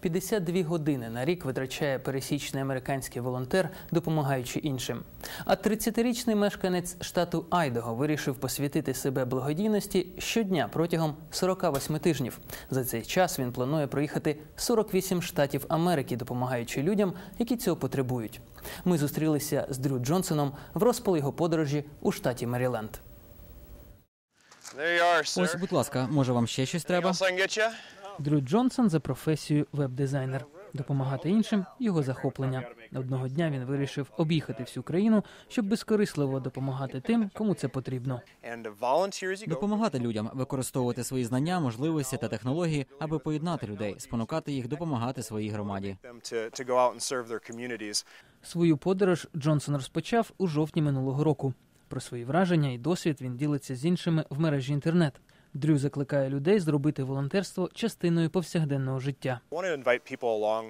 52 години на рік витрачає пересічний американський волонтер, допомагаючи іншим. А 30-річний мешканець штату Айдого вирішив посвятити себе благодійності щодня протягом 48 тижнів. За цей час він планує проїхати 48 штатів Америки, допомагаючи людям, які цього потребують. Ми зустрілися з Дрю Джонсоном в розпал його подорожі у штаті Меріленд. Ось, будь ласка, може вам ще щось Anything треба? Дрю Джонсон за професією веб-дизайнер. Допомагати іншим його захоплення. Одного дня він вирішив об'їхати всю країну, щоб безкорисливо допомагати тим, кому це потрібно. Допомагати людям, використовувати свої знання, можливості та технології, аби поєднати людей, спонукати їх допомагати своїй громаді. Свою подорож Джонсон розпочав у жовтні минулого року. Про свої враження і досвід він ділиться з іншими в мережі інтернет. Дрю закликає людей зробити волонтерство частиною повсякденного життя.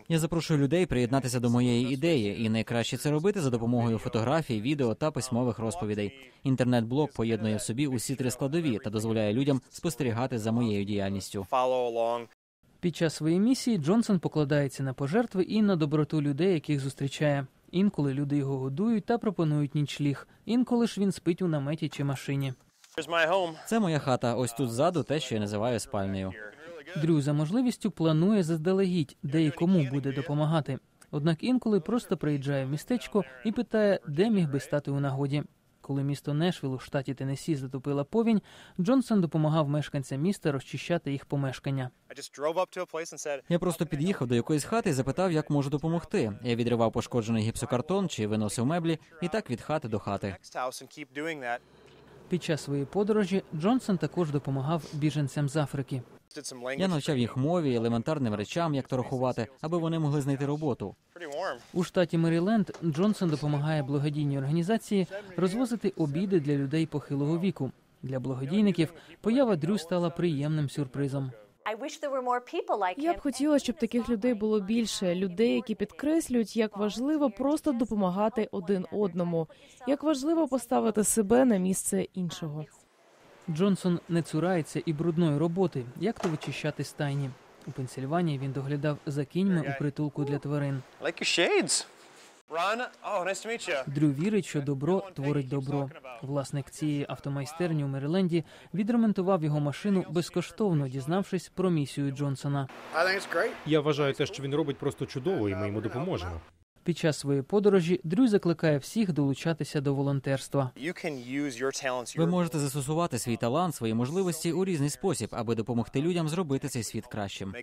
Я запрошую людей приєднатися до моєї ідеї, і найкраще це робити за допомогою фотографій, відео та письмових розповідей. Інтернет-блог поєднує в собі усі три складові та дозволяє людям спостерігати за моєю діяльністю. Під час своєї місії Джонсон покладається на пожертви і на доброту людей, яких зустрічає. Інколи люди його годують та пропонують нічліг. Інколи ж він спить у наметі чи машині. Це моя хата. Ось тут ззаду те, що я називаю спальнею. Дрю за можливістю планує заздалегідь, де і кому буде допомагати. Однак інколи просто приїжджає в містечко і питає, де міг би стати у нагоді. Коли місто Нешвіл у штаті Теннессі затопила повінь, Джонсон допомагав мешканцям міста розчищати їх помешкання. Я просто під'їхав до якоїсь хати і запитав, як можу допомогти. Я відривав пошкоджений гіпсокартон чи виносив меблі, і так від хати до хати. Під час своєї подорожі Джонсон також допомагав біженцям з Африки. Я навчав їх мові, елементарним речам, як то рахувати, аби вони могли знайти роботу. У штаті Меріленд Джонсон допомагає благодійній організації розвозити обіди для людей похилого віку. Для благодійників поява Дрю стала приємним сюрпризом. I wish there were more people like Я б хотіла, щоб таких людей було більше. Людей, які підкреслюють, як важливо просто допомагати один одному, як важливо поставити себе на місце іншого. Джонсон не цурається і брудної роботи, як то вичищати стайні. У Пенсільванії він доглядав за кіньми у притулку для тварин. Like your shades. Дрю вірить, що добро творить добро. Власник цієї автомайстерні у Мериленді відремонтував його машину безкоштовно, дізнавшись про місію Джонсона. I think it's great. Я вважаю те, що він робить просто чудово, і ми йому допоможемо. Під час своєї подорожі Дрю закликає всіх долучатися до волонтерства. Ви можете застосувати свій талант, свої можливості у різний спосіб, аби допомогти людям зробити цей світ кращим.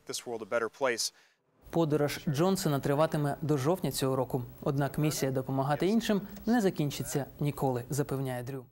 Подорож Джонсона триватиме до жовтня цього року. Однак місія допомагати іншим не закінчиться ніколи, запевняє Дрю.